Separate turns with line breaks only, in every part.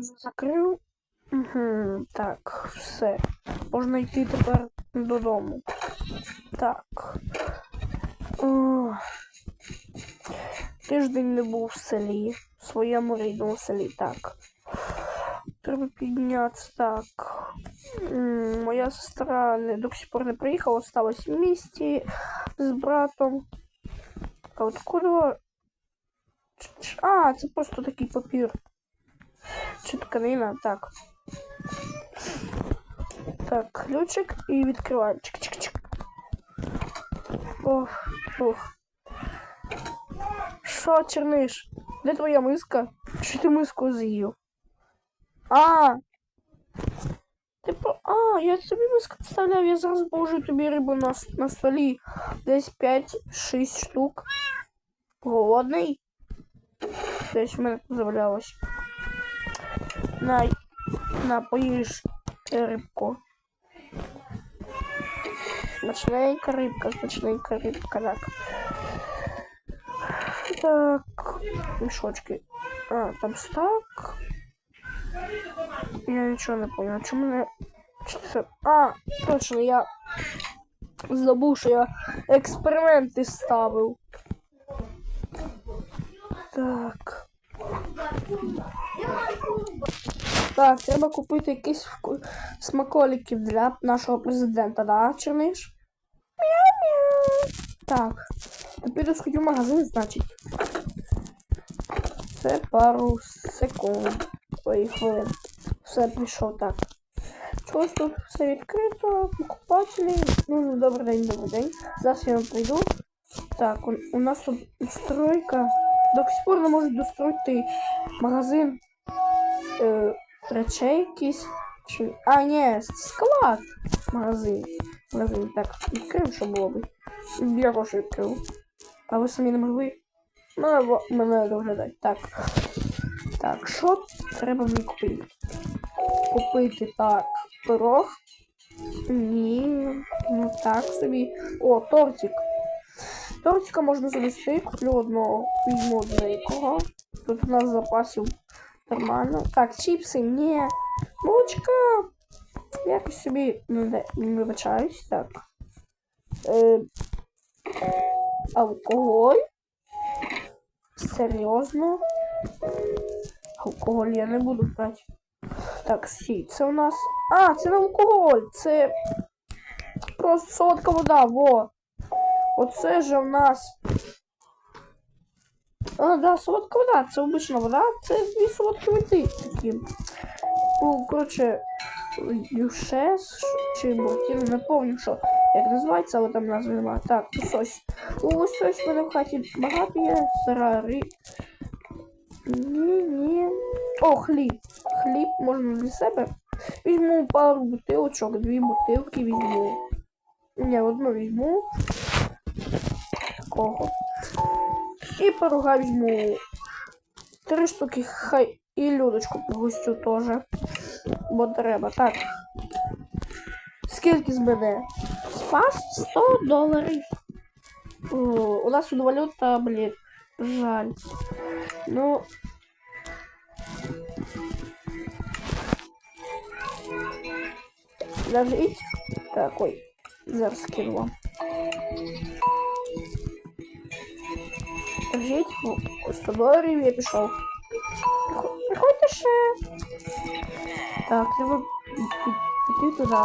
Закрив. Угу, так, все. Можна йти тепер додому. Так. О, тиждень не був в селі. В своєму рідному селі, так. Треба піднятися так. Моя сестра не, до сих пор не приїхала, осталась в місті з братом. А от куди? А, це просто такий папір. Чи тканина, так. Так, ключик і відкриваємо. Чик-чик-чик. Ох, ох. Що, черниш? Де твоя миска? Чи ти миску з'їв? А! Ти по... А, я тобі миску підставляв, я зараз положу тобі рибу на, на столі. Десь 5-6 штук. Голодний? Десь в мене завалялось. На, на, поїж рибку. Смачненька рибка, смачненька рибка, так. Так, мішочки. А, там стак. Я нічого не понял. Чому це... А, точно, я забув, що я експерименти ставив. Так. Так, треба купити якісь смаколиків для нашого президента, да, Черниш? Мяу-мяу. Так. Піду сходю в магазин, значить. Це пару секунд. Ой, хвилин. Все, прийшов так. Чогось тут все відкрито, покупателі. Ну, добрий день, добрий день. Зараз я вам прийду. Так, у, у нас тут стройка. До сих пор не можуть достроїти магазин е, речей якийсь. Чи... А, ні, склад. Магазин. Магазин. Так, відкрив, що було би. Я теж відкрив. А ви самі не могли? Во- мене доглядати. Так. Так, що треба мені купити? Купити так. Пирог. Ні. Ну так собі. О, тортик. Тортика можна завести. Куплю одного, візьму одненького. Тут у нас запасів нормально. Так, чіпси, ні. Молочка. Якось собі не вибачаюсь. Так. Е, алкоголь. Серйозно? Алкоголь я не буду брати. Так, сі, це у нас. А, це не алкоголь, це просто солодка вода, во. Оце же у нас. А, да, солодка вода, це обична вода, це дві солодкі води такі. Ну, коротше, юшес чи бортін, не пам'ятаю, що як називається, але там назви немає. Так, ось. Ось ось в мене в хаті багато є. Сарари. Ні, ні. О, хліб. Хліб можна для себе. Візьму пару бутилочок, дві бутилки візьму. Ні, одну візьму. Такого. І пирога візьму. Три штуки хай. І людочку пригостю теж. Бо треба. Так. Скільки з мене? Спас 100 доларів. У нас тут валюта, блін. Жаль. Ну. Ложить. Так, ой. Зараз скину. Ложить. О, 100 доларів я пішов. Приход- Приходьте. Так, треба пі- піти туди.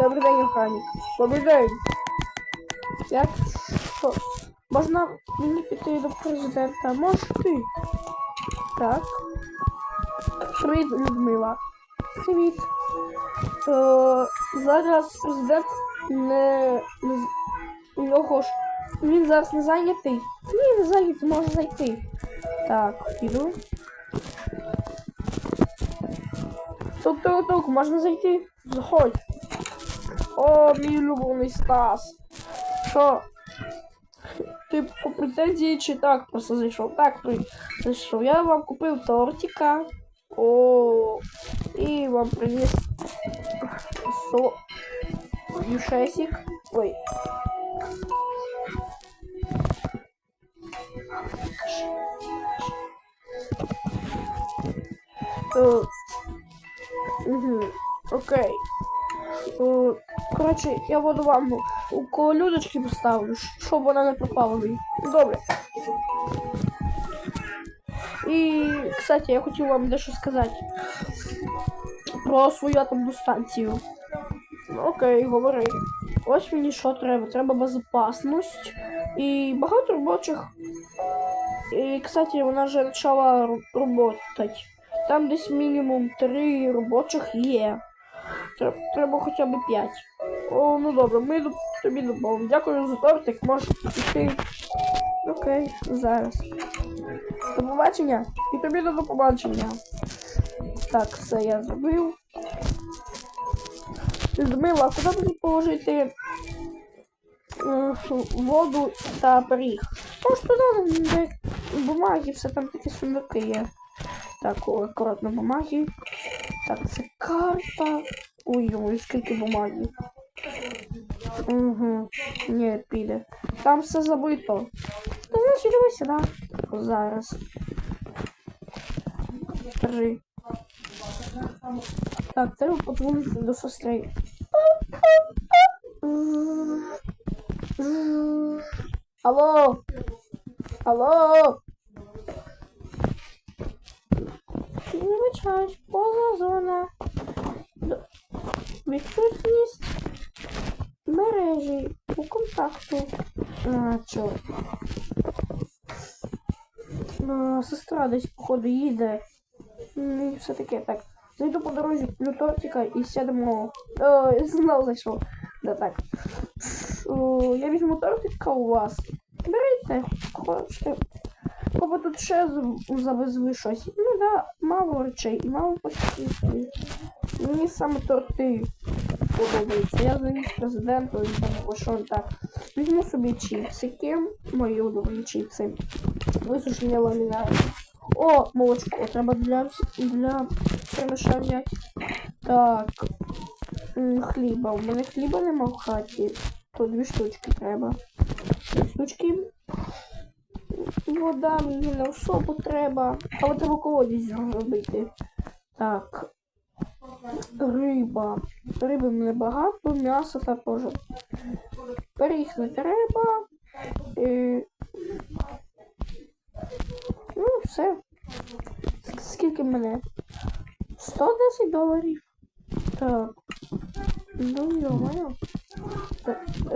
Добрий день, охранник. Добрий день. Як що? Можна мені піти до президента? Можеш ти? Так. Привіт, Людмила. Привіт. Е, зараз президент не, не у нього ж він зараз не зайнятий. Ні, не зайнятий, може зайти. Так, піду. Тук-тук-тук, можна зайти? Заходь. О, мій улюблений Стас. Що? Ти по претензії чи так просто зайшов? Так, зайшов. Я вам купив тортика. О, і вам приніс со... юшесик. Ой. Окей. Е, Коротше, я воду вам у коло людочки поставлю, щоб вона не пропала мені. Добре. І, кстати, я хотів вам дещо сказати про свою атомну станцію. Окей, говори. Ось мені що треба. Треба безопасність і багато робочих. І, кстати, вона вже почала роботати. Там десь мінімум три робочих є. Треба, хоча б п'ять. О, ну добре, ми тобі додамо. Дякую за тортик, можеш піти. Окей, зараз. До побачення. І тобі до побачення. Так, все я зробив. Зробила, а куди мені положити е, воду та пиріг? Може туди бумаги, все там такі сундуки є. Так, о, акуратно бумаги. Так, це карта. Ой, ой, скільки бумаги. Угу. Ні, піде. Там все забито. Ну, значить, давай сюди. Зараз. Держи. Так, треба подзвонити до сестри. Алло! Алло! Вибачаюсь, поза зона. Відсутність мережі у контакту. А, чорт. А, сестра десь, походу, їде. І все таке, так. Зайду по дорозі, куплю тортика і сядемо. О, знов зайшов. Да так. О, я візьму тортика у вас. Берите, хочете. Бо тут ще завезли щось. Ну да, мало речей і мало посвідчень. Мені саме торти подобаються. Я завіз президенту і там так. Візьму собі чіпсики, мої улюблені чіпси. Висушені ламінарі. О, молочко, треба для, для перемішання. Так. Хліба. У мене хліба нема в хаті. То дві штучки треба. Дві штучки. Вода мені не особо треба. Але треба колодязь зробити. Так. Риба. Риби мене багато, м'ясо також. Пиріг не треба. Е, Ну, все. Скільки мене? 110 доларів. Так. Ну,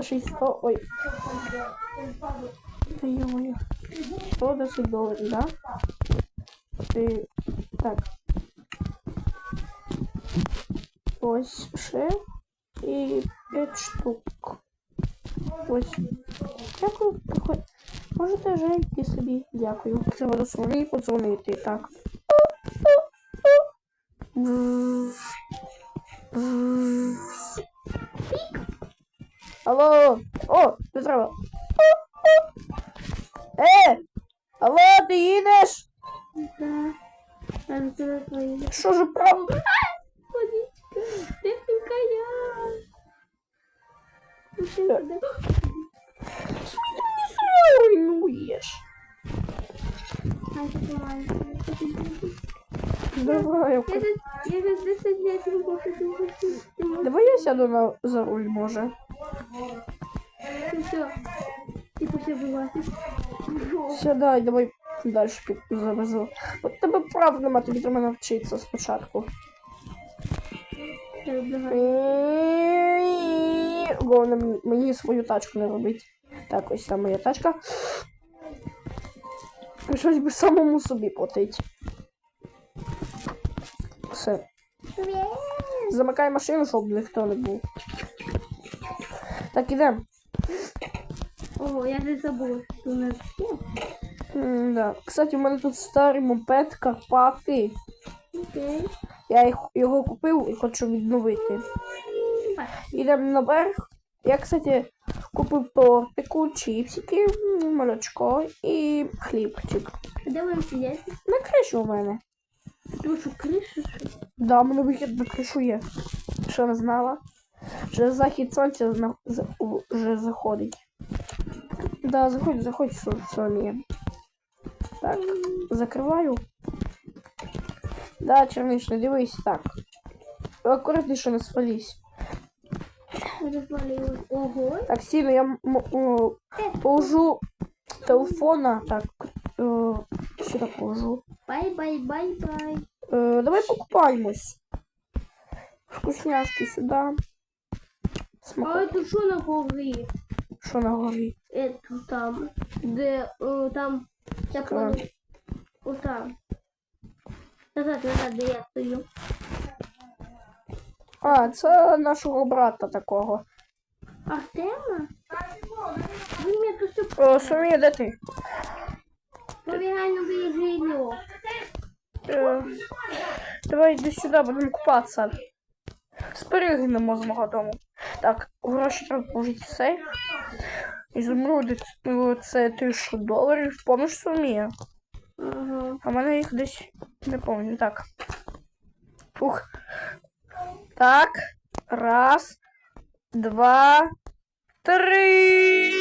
ще й 100, ой. Йо-моє. 110 доларів, да? Ти... Так. Ось ще. І 5 штук. Ось. Дякую. Приходь. Можете вже йти собі. Дякую. Треба до своєї подзвонити. Так. Алло! О, не треба. Е! Алло, ти їдеш?
Да. Там тебе поїде.
Що ж правда?
Водичка. Техніка я. Ну, ти
Так.
куди?
Все руйнуєш.
А, ти помагаєш.
Давай,
Я тут, я тут 10 лет не можу думати.
давай я сяду на за руль, може.
Ти все. Ти пошли вилазиш.
Сідай, давай далі завезу. От тебе прав нема, тобі треба навчитися спочатку. Головне мені свою тачку не робить. Так, ось там моя тачка. Щось би самому собі платить. Все. Замикай машину, щоб ніхто не був. Так, ідемо.
Ого, я не забула, що у нас є.
М, Да. Кстати, у мене тут старий мопед Карпати.
Окей.
Я їх, його купив і хочу відновити. Йдемо наверх. Я, кстати, купив тортику, чіпсики, м, молочко і хлібчик.
Де ви сидите?
На кришу у мене.
Тому що криша, що?
Да, у мене вихід на кришу є. Що не знала? Вже захід сонця зна- вже заходить. Да, заходь, заходь, Соня. Так, закриваю. Да, черничний, дивись так. Акуратніше не спались.
Ого.
Так, сильно я положу телефона. Так, е, сюди положу.
Бай-бай-бай-бай.
Е, давай покупаємось. Вкусняшки сюда. сюди.
А это что на горі?
Що на горі?
Это там. Де о, там. Я понял. О там. Назад, назад, де я стою.
А, це нашого брата такого.
Артема? Він мене тут все
О, Софія, де ти?
повігально виїжджав.
Е, давай йди сюди, будемо купатися. Спригнемо з мого дому. Так, гроші треба положити в сейф. Ізумруди е, це 1000 доларів. Помниш сумі?
Угу.
А в мене їх десь не пам'ятаю. Так. Фух. Так. Раз. Два. Три.